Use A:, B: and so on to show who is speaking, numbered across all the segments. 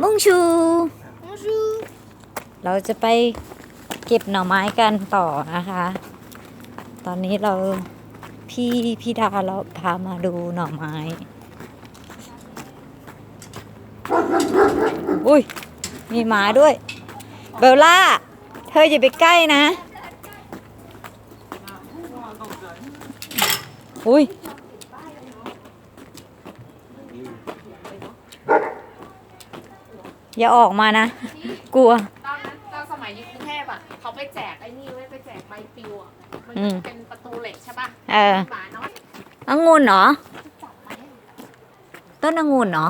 A: มุงชู เราจะไปเก็บหน่อไม้กันต่อนะคะ ตอนนี้เราพี่พี่ดาเราพามาดูหน่อไม้ อุ้ย มีหมาด้วย เบลล่า เธออย่าไปใกล้นะ อุ้ย อย่าออกมานะ กลัว
B: ตอนนั้นตอนสมัยอยู่กรุงเทพอะเขาไปแจกไอ้นี่ไว้ยไปแจกใบปลิวอะมัน
A: อืม
B: เป็นประตูเหล็กใช่ป่ะ
A: เออ
B: หมาน้อย
A: องุ่นเหรอต้นองุ่นเหรอ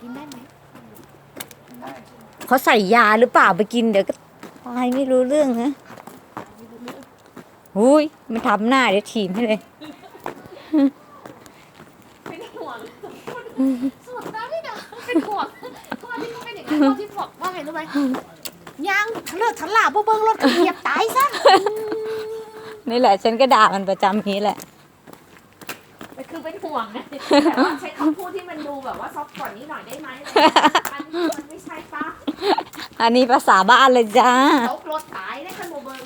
B: กินได้ไหม
A: เขาใส่ยาหรือเปล่าไปกินเดี๋ยวก็ตายไม่รู้เรื่องนะอุ้ยมันทำหน้าเดี๋ยวถีบให้เลย
B: เป็นห่วงสุดนะพี่ดาเป็นห่วง พ่อที่เขาเป็นอย่างนั้นพ่อที่บอกว่าไงรู้ไหมยังเลิกทันหลาบเบิ้งรถเหยียบตายซะ
A: นี่แหละฉันก็ด่ามันประจำนี้แหละ
B: มันคือเป็นห่วงไงแต่ว่าใช้คำพูดที่มันดูแบบว่าซอฟต์กว่านี้หน่อยได้ไหมมันมันไม่ใช่ปะ
A: อันนี้ภาษาบ้านเลยจ้า
B: ตกรถตายได้คันโมเบิ้ง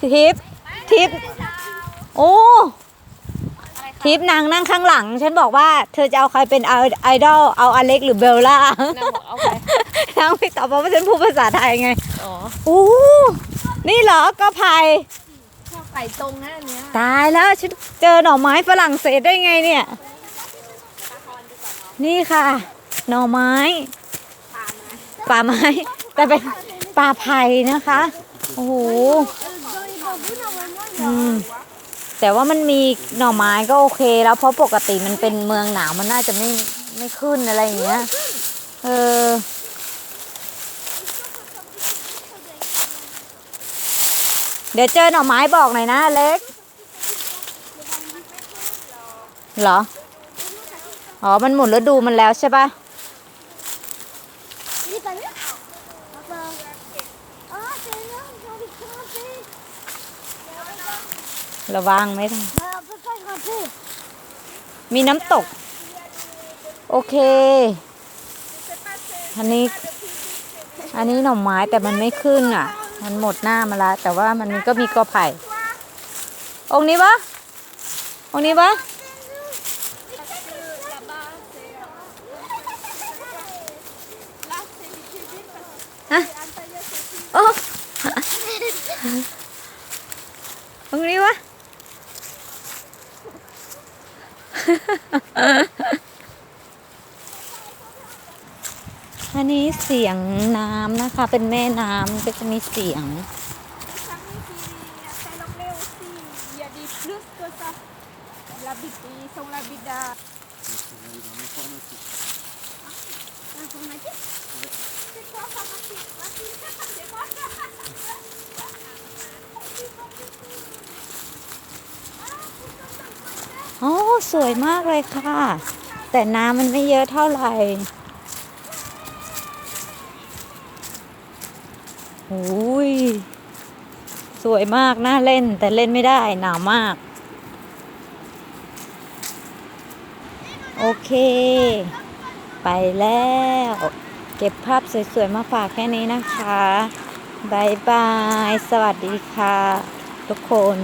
A: ทิปทิปโอ้ทิปนางนั่งข้างหลัง ฉันบอกว่าเธอจะเอาใครเป็นไอดอลเอาอเล็กหรือเบลล่า
B: นางบอกเอาไป
A: นางไม่ตอบเพราะว่าฉันพูดภาษาไทยไง
B: อ๋อ
A: โอ้นี่เหรอก็พาย
B: ชอบไก่ตรงนะอันเนี้ย
A: ตายแล้วฉันเจอหน่อไม้ฝรั่งเศสได้ไงเนี่ย นี่ค่ะ หน่อไม้ ป่าไม้ แต่เป็นป่าไผ่นะคะ โอ้โห อืมแต่ว่ามันมีหน่อไม้ก็โอเค แล้วเพราะปกติมันเป็นเมืองหนาวมันน่าจะไม่ไม่ขึ้นอะไรอย่างเงี้ย เออ เดี๋ยวเจอหน่อไม้บอกหน่อยนะเล็ก เหรอ อ๋อ มันหมดฤดูมันแล้วใช่ปะ ระวังไม่ทันมีน้ำตก โอเค อันนี้ อันนี้หน่อไม้แต่มันไม่ขึ้นอะ มันหมดหน้ามาแล้วแต่ว่ามันก็มีกอไผ่ องค์นี้ปะองค์นี้ปะฮะโอ้องค์นี้ปะ อันนี้เสียงน้ำนะคะ เป็นแม่น้ำก็จะมีเสียง
B: Il y
A: สวยมากเลยค่ะ แต่น้ำมันไม่เยอะเท่าไหร่โอ้ยสวยมากน่าเล่นแต่เล่นไม่ได้หนาวมาก โอเค ไปแล้ว เก็บภาพสวยๆ มาฝากแค่นี้นะคะบายบาย สวัสดีค่ะ ทุกคน